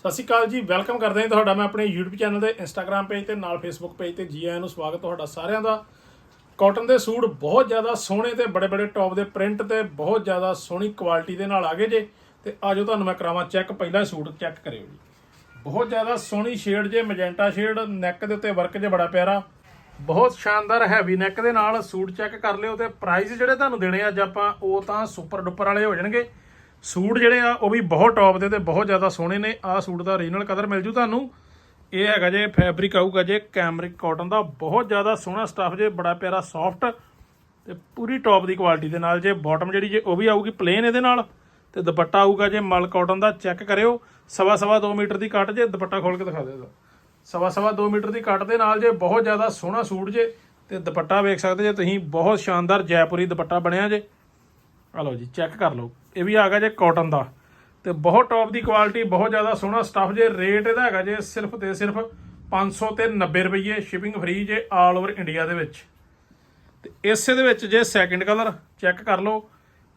ਸਤਿ ਸ਼੍ਰੀ ਅਕਾਲ ਜੀ, ਵੈਲਕਮ ਕਰਦੇ ਹਾਂ ਤੁਹਾਡਾ, ਮੈਂ ਆਪਣੇ YouTube ਚੈਨਲ ਤੇ, Instagram ਪੇਜ ਤੇ, ਨਾਲ Facebook ਪੇਜ ਤੇ ਜੀ ਆਇਆਂ ਨੂੰ ਸਵਾਗਤ ਤੁਹਾਡਾ ਸਾਰਿਆਂ ਦਾ। ਕਾਟਨ ਦੇ ਸੂਟ ਬਹੁਤ ਜ਼ਿਆਦਾ ਸੋਹਣੇ ਤੇ ਬੜੇ ਬੜੇ ਟੌਪ ਦੇ ਪ੍ਰਿੰਟ ਤੇ ਬਹੁਤ ਜ਼ਿਆਦਾ ਸੋਹਣੀ ਕੁਆਲਿਟੀ ਦੇ ਨਾਲ ਆ ਗਏ ਜੇ। ਤੇ ਆਜੋ ਤੁਹਾਨੂੰ ਮੈਂ ਕਰਾਵਾਂ ਚੈੱਕ ਪਹਿਲਾਂ ਸੂਟ ਚੈੱਕ ਕਰਿਓ ਜੀ। ਬਹੁਤ ਜ਼ਿਆਦਾ ਸੋਹਣੀ ਸ਼ੇਡ ਜੇ ਮੈਜੈਂਟਾ ਸ਼ੇਡ ਨੈਕ ਦੇ ਉੱਤੇ ਵਰਕ ਜੇ ਬੜਾ ਪਿਆਰਾ। ਬਹੁਤ ਸ਼ਾਨਦਾਰ ਹੈਵੀ ਨੈਕ ਦੇ ਨਾਲ ਸੂਟ ਚੈੱਕ ਕਰ ਲਿਓ ਤੇ ਪ੍ਰਾਈਸ ਜਿਹੜੇ ਤੁਹਾਨੂੰ ਦੇਣੇ ਅੱਜ ਆਪਾਂ, ਉਹ ਤਾਂ ਸੁਪਰ ਡੁਪਰ ਵਾਲੇ ਹੋ ਜਾਣਗੇ। ਸੂਟ ਜਿਹੜੇ ਆ, ਉਹ ਵੀ ਬਹੁਤ ਟੌਪ ਦੇ ਤੇ ਬਹੁਤ ਜ਼ਿਆਦਾ ਸੋਹਣੇ ਨੇ। ਆਹ ਸੂਟ ਦਾ ਓਰੀਜਨਲ ਕਲਰ ਮਿਲ ਜੂ ਤੁਹਾਨੂੰ। ਇਹ ਹੈਗਾ ਜੇ ਫੈਬਰਿਕ ਆਊਗਾ ਜੇ ਕੈਮਰਿਕ ਕਾਟਨ ਦਾ। ਬਹੁਤ ਜ਼ਿਆਦਾ ਸੋਹਣਾ ਸਟੱਫ ਜੇ, ਬੜਾ ਪਿਆਰਾ ਸੌਫਟ ਤੇ ਪੂਰੀ ਟੌਪ ਦੀ ਕੁਆਲਿਟੀ ਦੇ ਨਾਲ ਜੇ। ਬਾਟਮ ਜਿਹੜੀ ਜੇ, ਉਹ ਵੀ ਆਊਗੀ ਪਲੇਨ ਇਹਦੇ ਨਾਲ। ਤੇ ਦੁਪੱਟਾ ਆਊਗਾ ਜੇ, ਮਲ ਕਾਟਨ ਦਾ ਚੈੱਕ ਕਰਿਓ। ਸਵਾ ਸਵਾ 2 ਮੀਟਰ ਦੀ ਕੱਟ ਜੇ, ਦੁਪੱਟਾ ਖੋਲ ਕੇ ਦਿਖਾ ਦੇ ਸਵਾ ਸਵਾ 2 ਮੀਟਰ ਦੀ ਕੱਟ ਦੇ ਨਾਲ ਜੇ, ਬਹੁਤ ਜ਼ਿਆਦਾ ਸੋਹਣਾ ਸੂਟ ਜੇ। ਤੇ ਦੁਪੱਟਾ ਵੇਖ ਸਕਦੇ ਜੇ ਤੁਸੀਂ, ਬਹੁਤ ਸ਼ਾਨਦਾਰ ਜੈਪੁਰੀ ਦੁਪੱਟਾ ਬਣਿਆ ਜੇ। ਆ ਲਓ ਜੀ ਚੈੱਕ ਕਰ ਲਓ। ਇਹ ਵੀ ਆ ਗਿਆ ਜੇ ਕਾਟਨ ਦਾ। ਤੇ ਬਹੁਤ ਟੌਪ ਦੀ ਕੁਆਲਿਟੀ ਬਹੁਤ ਜ਼ਿਆਦਾ ਸੋਹਣਾ ਸਟੱਫ ਜੇ ਰੇਟ ਇਹਦਾ ਹੈਗਾ ਜੇ ਸਿਰਫ ਤੇ ਸਿਰਫ 500 ਤੇ 90 ਰੁਪਏ ਸ਼ਿਪਿੰਗ ਫ੍ਰੀ ਜੇ ਆਲ ਓਵਰ ਇੰਡੀਆ ਦੇ ਵਿੱਚ। ਤੇ ਇਸੇ ਦੇ ਵਿੱਚ ਜੇ ਸੈਕਿੰਡ ਕਲਰ ਚੈੱਕ ਕਰ ਲਓ।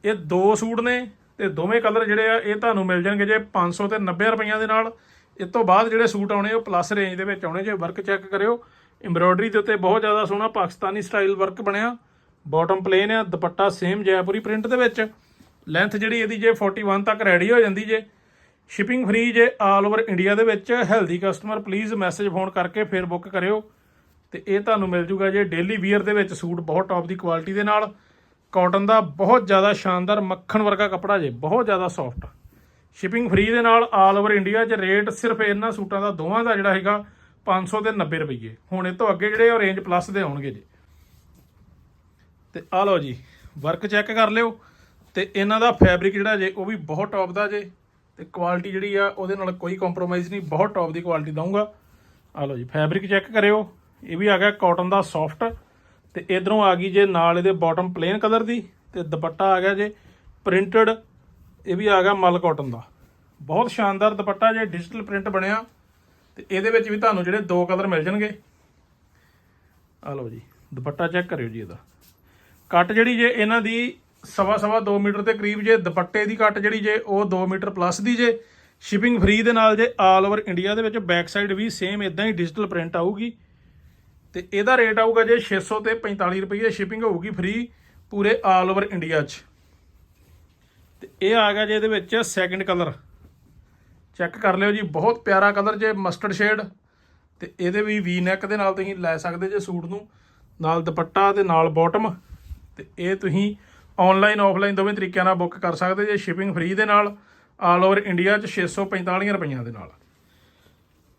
ਇਹ ਦੋ ਸੂਟ ਨੇ ਤੇ ਦੋਵੇਂ ਕਲਰ ਜਿਹੜੇ ਆ, ਇਹ ਤੁਹਾਨੂੰ ਮਿਲ ਜਾਣਗੇ ਜੇ 500 ਤੇ 90 ਰੁਪਈਆਂ ਦੇ ਨਾਲ। ਇਸ ਤੋਂ ਬਾਅਦ ਜਿਹੜੇ ਸੂਟ ਆਉਣੇ, ਉਹ ਪਲੱਸ ਰੇਂਜ ਦੇ ਵਿੱਚ ਆਉਣੇ ਜੇ। ਵਰਕ ਚੈੱਕ ਕਰਿਓ। ਐਮਬ੍ਰੋਇਡਰੀ ਦੇ ਉੱਤੇ ਬਹੁਤ ਜ਼ਿਆਦਾ ਸੋਹਣਾ ਪਾਕਿਸਤਾਨੀ ਸਟਾਈਲ ਵਰਕ ਬਣਿਆ। ਬਾਟਮ ਪਲੇਨ ਆ, ਦੁਪੱਟਾ ਸੇਮ ਜੈਪੁਰੀ ਪ੍ਰਿੰਟ ਦੇ ਵਿੱਚ। ਲੈਂਥ ਜਿਹੜੀ ਇਹਦੀ ਜੇ 41 ਤੱਕ ਰੈਡੀ ਹੋ ਜਾਂਦੀ ਜੇ। ਸ਼ਿਪਿੰਗ ਫ੍ਰੀ ਜੇ ਆਲ ਓਵਰ ਇੰਡੀਆ ਦੇ ਵਿੱਚ। Healthy customer please message phone ਕਰਕੇ ਫਿਰ ਬੁੱਕ ਕਰਿਓ। ਤੇ ਇਹ ਤੁਹਾਨੂੰ ਮਿਲ ਜੂਗਾ ਜੇ ਡੇਲੀ ਵੀਅਰ ਦੇ ਵਿੱਚ ਸੂਟ ਬਹੁਤ ਟੌਪ ਦੀ ਕੁਆਲਿਟੀ ਦੇ ਨਾਲ। ਕਾਟਨ ਦਾ ਬਹੁਤ ਜ਼ਿਆਦਾ ਸ਼ਾਨਦਾਰ ਮੱਖਣ ਵਰਗਾ ਕੱਪੜਾ ਜੇ, ਬਹੁਤ ਜ਼ਿਆਦਾ ਸੌਫਟ ਸ਼ਿਪਿੰਗ ਫ੍ਰੀ ਦੇ ਨਾਲ ਆਲ ਓਵਰ ਇੰਡੀਆ 'ਚ ਰੇਟ ਸਿਰਫ ਇਹਨਾਂ ਸੂਟਾਂ ਦਾ ਦੋਵਾਂ ਦਾ ਜਿਹੜਾ ਹੈਗਾ 500 ਤੇ 90 ਰੁਪਏ ਹੁਣ ਇਹ ਤੋਂ ਅੱਗੇ ਜਿਹੜੇ ਉਹ ਰੇਂਜ ਪਲੱਸ ਦੇ ਆਉਣਗੇ ਜੀ। ਤੇ ਆ ਲਓ ਜੀ ਵਰਕ ਚੈੱਕ ਕਰ ਲਿਓ ਤੇ ਇਹਨਾਂ ਦਾ ਫੈਬਰਿਕ ਜਿਹੜਾ ਜੇ, ਉਹ ਵੀ ਬਹੁਤ ਟੌਪ ਦਾ ਜੇ, ਤੇ ਕੁਆਲਿਟੀ ਜਿਹੜੀ ਆ, ਉਹਦੇ ਨਾਲ ਕੋਈ ਕੰਪਰੋਮਾਈਜ਼ ਨਹੀਂ, ਬਹੁਤ ਟੌਪ ਦੀ ਕੁਆਲਿਟੀ ਦਊਂਗਾ। ਆ ਲਓ ਜੀ ਫੈਬਰਿਕ ਚੈੱਕ ਕਰਿਓ, ਇਹ ਵੀ ਆ ਗਿਆ ਕਾਟਨ ਦਾ ਸੌਫਟ ਤੇ ਇਧਰੋਂ ਆ ਗਈ ਜੇ ਨਾਲ ਇਹਦੇ ਬਾਟਮ ਪਲੇਨ ਕਲਰ ਦੀ, ਤੇ ਦੁਪੱਟਾ ਆ ਗਿਆ ਜੇ ਪ੍ਰਿੰਟਡ ਇਹ ਵੀ ਆ ਗਿਆ ਮਲ ਕਾਟਨ ਦਾ। ਬਹੁਤ ਸ਼ਾਨਦਾਰ ਦੁਪੱਟਾ ਜੇ ਡਿਜੀਟਲ ਪ੍ਰਿੰਟ ਬਣਿਆ, ਤੇ ਇਹਦੇ ਵਿੱਚ ਵੀ ਤੁਹਾਨੂੰ ਜਿਹੜੇ ਦੋ ਕਲਰ ਮਿਲ ਜਾਣਗੇ। ਆ ਲਓ ਜੀ, ਦੁਪੱਟਾ ਚੈੱਕ ਕਰਿਓ ਜੀ ਇਹਦਾ। ਕੱਟ ਜਿਹੜੀ ਜੇ ਇਹਨਾਂ ਦੀ ਸਵਾ ਸਵਾ 2 ਮੀਟਰ ਦੇ ਕਰੀਬ ਜੇ ਦੁਪੱਟੇ ਦੀ ਕੱਟ ਜਿਹੜੀ ਜੇ ਉਹ 2 ਮੀਟਰ ਪਲੱਸ ਦੀ ਜੇ ਸ਼ਿਪਿੰਗ ਫ੍ਰੀ ਦੇ ਨਾਲ ਜੇ ਆਲ ਓਵਰ ਇੰਡੀਆ ਦੇ ਵਿੱਚ ਬੈਕ ਸਾਈਡ ਵੀ ਸੇਮ ਇਦਾਂ ਹੀ ਡਿਜੀਟਲ ਪ੍ਰਿੰਟ ਆਊਗੀ। ਤੇ ਇਹਦਾ ਰੇਟ ਆਊਗਾ ਜੇ 600 ਤੇ 45 ਰੁਪਏ ਸ਼ਿਪਿੰਗ ਹੋਊਗੀ ਫ੍ਰੀ ਪੂਰੇ ਆਲ ਓਵਰ ਇੰਡੀਆ 'ਚ। ਤੇ ਇਹ ਆ ਗਿਆ ਜੇ ਇਹਦੇ ਵਿੱਚ ਸੈਕਿੰਡ ਕਲਰ ਚੈੱਕ ਕਰ ਲਿਓ ਜੀ, ਬਹੁਤ ਪਿਆਰਾ ਕਲਰ ਜੇ ਮਸਟਰਡ ਸ਼ੇਡ ਤੇ ਇਹਦੇ ਵੀ ਵੀ ਨੈਕ ਦੇ ਨਾਲ ਤੁਸੀਂ ਲੈ ਸਕਦੇ ਜੇ ਸੂਟ ਨੂੰ। ਨਾਲ ਦੁਪੱਟਾ ਤੇ ਨਾਲ ਬਾਟਮ ਤੇ ਇਹ ਤੁਸੀਂ ਆਨਲਾਈਨ ਆਫਲਾਈਨ ਦੋਵੇਂ ਤਰੀਕਿਆਂ ਨਾਲ ਬੁੱਕ ਕਰ ਸਕਦੇ ਜੇ ਸ਼ਿਪਿੰਗ ਫ੍ਰੀ ਦੇ ਨਾਲ ਆਲ ਓਵਰ ਇੰਡੀਆ 'ਚ 645 ਰੁਪਈਆਂ ਦੇ ਨਾਲ।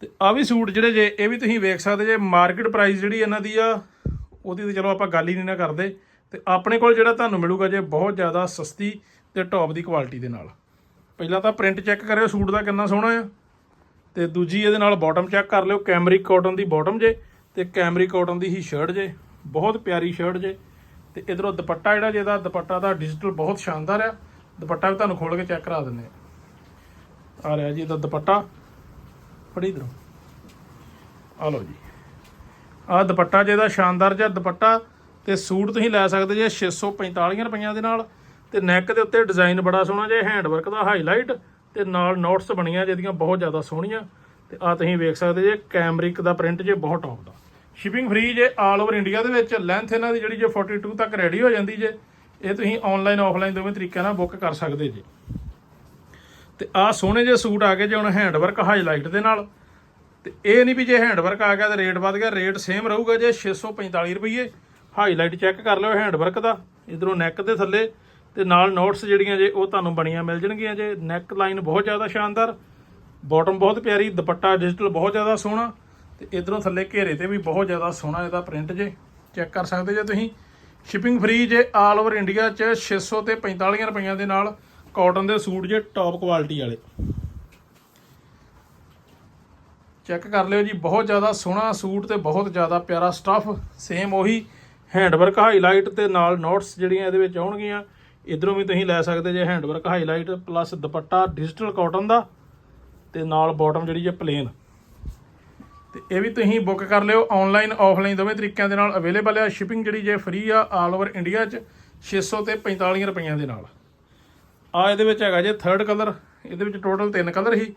ਤੇ ਆ ਵੀ ਸੂਟ ਜਿਹੜੇ ਜੇ, ਇਹ ਵੀ ਤੁਸੀਂ ਵੇਖ ਸਕਦੇ ਜੇ ਮਾਰਕੀਟ ਪ੍ਰਾਈਸ ਜਿਹੜੀ ਇਹਨਾਂ ਦੀ ਆ, ਉਹਦੀ ਤੇ ਚਲੋ ਆਪਾਂ ਗੱਲ ਹੀ ਨਹੀਂ ਨਾ ਕਰਦੇ। ਤੇ ਆਪਣੇ ਕੋਲ ਜਿਹੜਾ ਤੁਹਾਨੂੰ ਮਿਲੂਗਾ ਜੇ, ਬਹੁਤ ਜ਼ਿਆਦਾ ਸਸਤੀ ਤੇ ਟੌਪ ਦੀ ਕੁਆਲਿਟੀ ਦੇ ਨਾਲ। ਪਹਿਲਾਂ ਤਾਂ ਪ੍ਰਿੰਟ ਚੈੱਕ ਕਰਿਓ ਸੂਟ ਦਾ ਕਿੰਨਾ ਸੋਹਣਾ ਆ। ਤੇ ਦੂਜੀ ਇਹਦੇ ਨਾਲ ਬਾਟਮ ਚੈੱਕ ਕਰ ਲਿਓ ਕੈਮਰਿਕ ਕਾਟਨ ਦੀ ਬਾਟਮ ਜੇ, ਤੇ ਕੈਮਰਿਕ ਕਾਟਨ ਦੀ ਹੀ ਸ਼ਰਟ ਜੇ, ਬਹੁਤ ਪਿਆਰੀ ਸ਼ਰਟ ਜੇ। ਤੇ ਇਧਰੋਂ ਦੁਪੱਟਾ ਜਿਹੜਾ ਜਿਹਦਾ ਦੁਪੱਟਾ ਦਾ ਡਿਜੀਟਲ ਬਹੁਤ ਸ਼ਾਨਦਾਰ ਆ, ਦੁਪੱਟਾ ਵੀ ਤੁਹਾਨੂੰ ਖੋਲ ਕੇ ਚੈੱਕ ਕਰਾ ਦਿੰਦੇ ਆ। ਆ ਰਿਹਾ ਜੀ ਇਹਦਾ ਦੁਪੱਟਾ। ਫੜੀ ਇਧਰੋਂ। ਆ ਲਓ ਜੀ। ਆ ਦੁਪੱਟਾ ਜਿਹਦਾ ਸ਼ਾਨਦਾਰ ਜਿਹਾ ਦੁਪੱਟਾ ਤੇ ਸੂਟ ਤੁਸੀਂ ਲੈ ਸਕਦੇ ਜੇ 645 ਰੁਪਈਆਂ ਦੇ ਨਾਲ ਤੇ ਨੈਕ ਦੇ ਉੱਤੇ ਡਿਜ਼ਾਈਨ ਬੜਾ ਸੋਹਣਾ ਜਿਹਾ ਹੈਂਡ ਵਰਕ ਦਾ ਹਾਈਲਾਈਟ ਤੇ ਨਾਲ ਨੋਟਸ ਬਣੀਆਂ ਜਿਹਦੀਆਂ ਬਹੁਤ ਜ਼ਿਆਦਾ ਸੋਹਣੀਆਂ ਤੇ ਆ ਤੁਸੀਂ ਵੇਖ ਸਕਦੇ ਜੇ ਕੈਮਰਿਕ ਦਾ ਪ੍ਰਿੰਟ ਜੇ ਬਹੁਤ ਟੌਪ ਦਾ। ਸ਼ਿਪਿੰਗ ਫ੍ਰੀ ਜੇ ਆਲ ਓਵਰ ਇੰਡੀਆ ਦੇ ਵਿੱਚ ਲੈਂਥ ਇਹਨਾਂ ਦੀ ਜਿਹੜੀ ਜੇ 42 ਤੱਕ ਰੈਡੀ ਹੋ ਜਾਂਦੀ ਜੇ, ਇਹ ਤੁਸੀਂ ਆਨਲਾਈਨ ਆਫਲਾਈਨ ਦੋਵੇਂ ਤਰੀਕਿਆਂ ਨਾਲ ਬੁੱਕ ਕਰ ਸਕਦੇ ਜੇ। ਤੇ ਆ ਸੋਹਣੇ ਜਿਹੇ ਸੂਟ ਆ ਗਏ ਜੇ ਹੁਣ ਹੈਂਡ ਵਰਕ ਹਾਈਲਾਈਟ ਦੇ ਨਾਲ। ਤੇ ਇਹ ਨਹੀਂ ਵੀ ਜੇ ਹੈਂਡ ਵਰਕ ਆ ਗਿਆ ਤਾਂ ਰੇਟ ਵੱਧ ਗਿਆ ਰੇਟ ਸੇਮ ਰਹੂਗਾ ਜੇ 645 ਰੁਪਏ ਹਾਈਲਾਈਟ ਚੈੱਕ ਕਰ ਲਿਓ ਹੈਂਡ ਵਰਕ ਦਾ, ਇਧਰੋਂ ਨੈਕ ਦੇ ਥੱਲੇ। ਤੇ ਨਾਲ ਨੋਟਸ ਜਿਹੜੀਆਂ ਜੇ ਉਹ ਤੁਹਾਨੂੰ ਬਣੀਆਂ ਮਿਲ ਜਾਣਗੀਆਂ ਜੇ। ਨੈਕ ਲਾਈਨ ਬਹੁਤ ਜ਼ਿਆਦਾ ਸ਼ਾਨਦਾਰ ਬਾਟਮ ਬਹੁਤ ਪਿਆਰੀ, ਦੁਪੱਟਾ ਡਿਜੀਟਲ ਬਹੁਤ ਜ਼ਿਆਦਾ ਸੋਹਣਾ। ਤੇ ਇਧਰੋਂ ਥੱਲੇ ਘੇਰੇ ਤੇ ਵੀ ਬਹੁਤ ਜ਼ਿਆਦਾ ਸੋਹਣਾ ਇਹਦਾ ਪ੍ਰਿੰਟ ਜੇ। ਚੈੱਕ ਕਰ ਸਕਦੇ ਜੇ ਤੁਸੀਂ। ਸ਼ਿਪਿੰਗ ਫ੍ਰੀ ਜੇ ਆਲ ਓਵਰ ਇੰਡੀਆ ਚ 600 ਤੇ 45 ਰੁਪਈਆਂ ਦੇ ਨਾਲ ਕਾਟਨ ਦੇ ਸੂਟ ਜੇ ਟੌਪ ਕੁਆਲਿਟੀ ਵਾਲੇ। ਚੈੱਕ ਕਰ ਲਿਓ ਜੀ, ਬਹੁਤ ਜ਼ਿਆਦਾ ਸੋਹਣਾ ਸੂਟ ਤੇ ਬਹੁਤ ਜ਼ਿਆਦਾ ਪਿਆਰਾ ਸਟੱਫ ਸੇਮ ਉਹੀ ਹੈਂਡਵਰਕ ਹਾਈਲਾਈਟ ਤੇ ਨਾਲ ਨੋਟਸ ਜਿਹੜੀਆਂ ਇਹਦੇ ਵਿੱਚ ਆਉਣਗੀਆਂ। ਇਧਰੋਂ ਵੀ ਤੁਸੀਂ ਲੈ ਸਕਦੇ ਜੇ handwork highlight plus dupatta digital cotton ਦਾ ਤੇ ਨਾਲ ਬਾਟਮ ਜਿਹੜੀ ਜੇ ਪਲੇਨ ਤੇ ਇਹ ਵੀ ਤੁਸੀਂ ਬੁੱਕ ਕਰ ਲਿਓ ਆਨਲਾਈਨ ਆਫਲਾਈਨ ਦੋਵੇਂ ਤਰੀਕਿਆਂ ਦੇ ਨਾਲ ਅਵੇਲੇਬਲ ਆ। ਸ਼ਿਪਿੰਗ ਜਿਹੜੀ ਜੇ ਫ੍ਰੀ ਆ ਆਲ ਓਵਰ ਇੰਡੀਆ 'ਚ 600 ਤੇ 45 ਰੁਪਈਆਂ ਦੇ ਨਾਲ। ਆ ਇਹਦੇ ਵਿੱਚ ਹੈਗਾ ਜੇ ਥਰਡ ਕਲਰ ਇਹਦੇ ਵਿੱਚ ਟੋਟਲ ਤਿੰਨ ਕਲਰ ਸੀ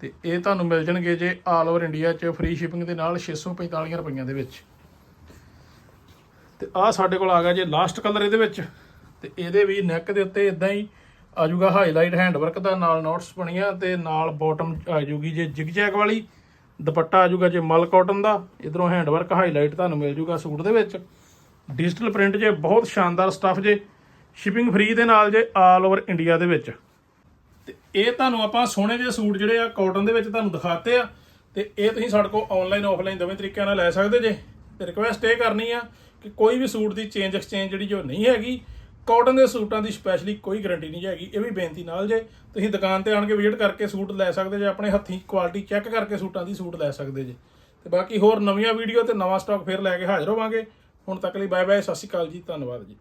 ਤੇ ਇਹ ਤੁਹਾਨੂੰ ਮਿਲ ਜਾਣਗੇ ਜੇ ਆਲ ਓਵਰ ਇੰਡੀਆ 'ਚ ਫ੍ਰੀ ਸ਼ਿਪਿੰਗ ਦੇ ਨਾਲ 645 ਰੁਪਈਆਂ ਦੇ ਵਿੱਚ। ਤੇ ਆਹ ਸਾਡੇ ਕੋਲ ਆ ਗਿਆ ਜੇ ਲਾਸਟ ਕਲਰ ਇਹਦੇ ਵਿੱਚ। ਤੇ ਇਹਦੇ ਵੀ ਨੈਕ ਦੇ ਉੱਤੇ ਇਦਾਂ ਹੀ ਆਜੂਗਾ ਹਾਈਲਾਈਟ ਹੈਂਡਵਰਕ ਦਾ ਨਾਲ ਨੋਟਸ ਬਣੀਆਂ ਤੇ ਨਾਲ ਬਾਟਮ ਆਜੂਗੀ ਜੇ ਜਿਗ ਜੈਗ ਵਾਲੀ। ਦੁਪੱਟਾ ਆ ਆਜੂਗਾ ਜੇ ਮਲ ਕਾਟਨ ਦਾ। ਇਧਰੋਂ ਹੈਂਡ ਵਰਕ ਹਾਈਲਾਈਟ ਤੁਹਾਨੂੰ ਮਿਲ ਜੂਗਾ ਸੂਟ ਦੇ ਵਿੱਚ। ਡਿਜੀਟਲ ਪ੍ਰਿੰਟ ਜੇ, ਬਹੁਤ ਸ਼ਾਨਦਾਰ ਸਟੱਫ ਜੇ। ਸ਼ਿਪਿੰਗ ਫ੍ਰੀ ਦੇ ਨਾਲ ਜੇ ਆਲ ਓਵਰ ਇੰਡੀਆ ਦੇ ਵਿੱਚ। ਤੇ ਇਹ ਤੁਹਾਨੂੰ ਆਪਾਂ ਸੋਹਣੇ ਜਿਹੇ ਸੂਟ ਜਿਹੜੇ ਆ ਕਾਟਨ ਦੇ ਵਿੱਚ ਤੁਹਾਨੂੰ ਦਿਖਾਤੇ ਆ। ਤੇ ਇਹ ਤੁਸੀਂ ਸਾਡੇ ਕੋਲ ਆਨਲਾਈਨ ਆਫਲਾਈਨ ਦੋਵੇਂ ਤਰੀਕਿਆਂ ਨਾਲ ਲੈ ਸਕਦੇ ਜੇ। ਤੇ ਰਿਕੁਐਸਟ ਇਹ ਕਰਨੀ ਆ ਕਿ ਕੋਈ ਵੀ ਸੂਟ ਦੀ ਚੇਂਜ ਐਕਸਚੇਂਜ ਜਿਹੜੀ ਜੋ ਨਹੀਂ ਹੈਗੀ ਕਾਟਨ ਦੇ ਸੂਟਾਂ ਦੀ ਸਪੈਸ਼ਲੀ ਕੋਈ ਗਾਰੰਟੀ ਨਹੀਂ ਹੈਗੀ, ਇਹ ਵੀ ਬੇਨਤੀ ਨਾਲ ਜੇ ਤੁਸੀਂ ਦੁਕਾਨ ਤੇ ਆਣ ਕੇ ਵਿਜ਼ਿਟ ਕਰਕੇ ਸੂਟ ਲੈ ਸਕਦੇ ਜੇ, ਆਪਣੇ ਹੱਥੀਂ ਕੁਆਲਿਟੀ ਚੈੱਕ ਕਰਕੇ ਸੂਟਾਂ ਦੀ ਸੂਟ ਲੈ ਸਕਦੇ ਜੇ। ਤੇ ਬਾਕੀ ਹੋਰ ਨਵੀਆਂ ਵੀਡੀਓ ਤੇ ਨਵਾਂ ਸਟਾਕ ਫੇਰ ਲੈ ਕੇ ਹਾਜ਼ਰ ਹੋਵਾਂਗੇ। ਹੁਣ ਤੱਕ ਲਈ ਬਾਏ ਬਾਏ ਸਤਿ ਸ਼੍ਰੀ ਅਕਾਲ ਜੀ, ਧੰਨਵਾਦ ਜੀ।